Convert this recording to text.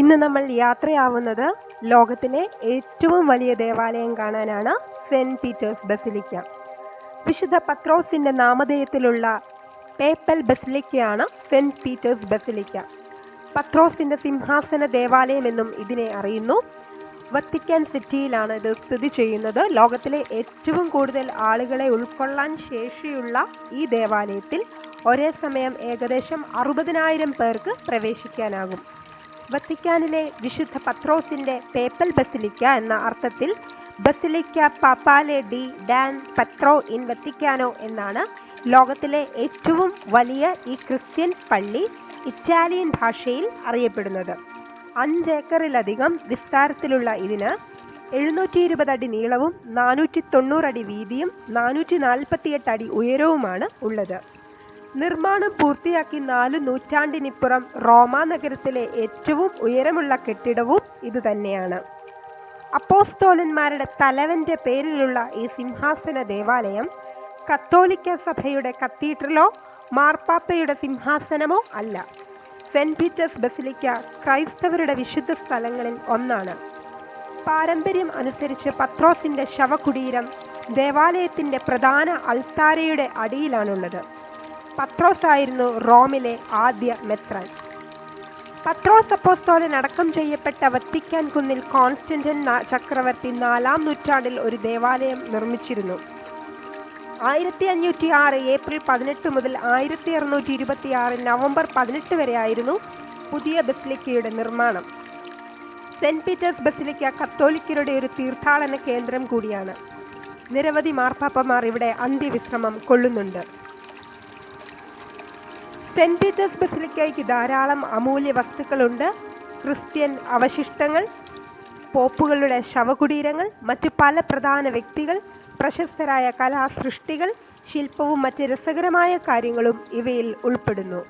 ഇന്ന് നമ്മൾ യാത്രയാവുന്നത് ലോകത്തിലെ ഏറ്റവും വലിയ ദേവാലയം കാണാനാണ് സെന്റ് പീറ്റേഴ്സ് ബസിലിക്ക. വിശുദ്ധ പത്രോസിന്റെ നാമധേയത്തിലുള്ള പേപ്പൽ ബസിലിക്കയാണ് സെന്റ് പീറ്റേഴ്സ് ബസിലിക്ക. പത്രോസിന്റെ സിംഹാസന ദേവാലയം എന്നും ഇതിനെ അറിയുന്നു. വത്തിക്കാൻ സിറ്റിയിലാണ് ഇത് സ്ഥിതി ചെയ്യുന്നത്. ലോകത്തിലെ ഏറ്റവും കൂടുതൽ ആളുകളെ ഉൾക്കൊള്ളാൻ ശേഷിയുള്ള ഈ ദേവാലയത്തിൽ ഒരേ സമയം ഏകദേശം അറുപതിനായിരം പേർക്ക് പ്രവേശിക്കാനാകും. വത്തിക്കാനിലെ വിശുദ്ധ പത്രോസിന്റെ പേപ്പൽ ബസിലിക്ക എന്ന അർത്ഥത്തിൽ basilica Papale di San Pietro in Vaticano എന്നാണ് ലോകത്തിലെ ഏറ്റവും വലിയ ഈ ക്രിസ്ത്യൻ പള്ളി ഇറ്റാലിയൻ ഭാഷയിൽ അറിയപ്പെടുന്നത്. അഞ്ച് അഞ്ചേക്കറിലധികം വിസ്താരത്തിലുള്ള ഇതിന് എഴുന്നൂറ്റി ഇരുപത് അടി നീളവും നാനൂറ്റി തൊണ്ണൂറ് അടി വീതിയും നാനൂറ്റി നാൽപ്പത്തിയെട്ട് അടി ഉയരവുമാണ് ഉള്ളത്. നിർമ്മാണം പൂർത്തിയാക്കി നാല് നൂറ്റാണ്ടിനിപ്പുറം റോമ നഗരത്തിലെ ഏറ്റവും ഉയരമുള്ള കെട്ടിടവും ഇതുതന്നെയാണ്. അപ്പോസ്തോലന്മാരുടെ തലവന്റെ പേരിലുള്ള ഈ സിംഹാസന ദേവാലയം കത്തോലിക്ക സഭയുടെ കത്തീഡ്രലോ മാർപ്പാപ്പയുടെ സിംഹാസനമോ അല്ല. സെന്റ് പീറ്റേഴ്സ് ബസിലിക്ക ക്രൈസ്തവരുടെ വിശുദ്ധ സ്ഥലങ്ങളിൽ ഒന്നാണ്. പാരമ്പര്യം അനുസരിച്ച് പത്രോസിന്റെ ശവകുടീരം ദേവാലയത്തിന്റെ പ്രധാന അൾത്താരയുടെ അടിയിലാണുള്ളത്. പത്രോസ് ആയിരുന്നു റോമിലെ ആദ്യ മെത്രാൻ. പത്രോസ് അപ്പോസ്തോലൻ അടക്കം ചെയ്യപ്പെട്ട വത്തിക്കാൻ കുന്നിൽ കോൺസ്റ്റന്റൻ ചക്രവർത്തി നാലാം നൂറ്റാണ്ടിൽ ഒരു ദേവാലയം നിർമ്മിച്ചിരുന്നു. ആയിരത്തി അഞ്ഞൂറ്റി ആറ് ഏപ്രിൽ പതിനെട്ട് മുതൽ ആയിരത്തി അറുന്നൂറ്റി ഇരുപത്തി ആറ് നവംബർ പതിനെട്ട് വരെയായിരുന്നു പുതിയ ബസിലിക്കയുടെ നിർമ്മാണം. സെന്റ് പീറ്റേഴ്സ് ബസിലിക്ക കത്തോലിക്കരുടെ ഒരു തീർത്ഥാടന കേന്ദ്രം കൂടിയാണ്. നിരവധി മാർപ്പാപ്പമാർ ഇവിടെ അന്ത്യവിശ്രമം കൊള്ളുന്നുണ്ട്. സെന്റ് പീറ്റേഴ്സ് ബസിലിക്കയ്ക്ക് ധാരാളം അമൂല്യ വസ്തുക്കളുണ്ട്. ക്രിസ്ത്യൻ അവശിഷ്ടങ്ങൾ പോപ്പുകളുടെ ശവകുടീരങ്ങൾ മറ്റു പല പ്രധാന വ്യക്തികൾ പ്രശസ്തരായ കലാസൃഷ്ടികൾ ശില്പവും മറ്റ് രസകരമായ കാര്യങ്ങളും ഇവയിൽ ഉൾപ്പെടുന്നു.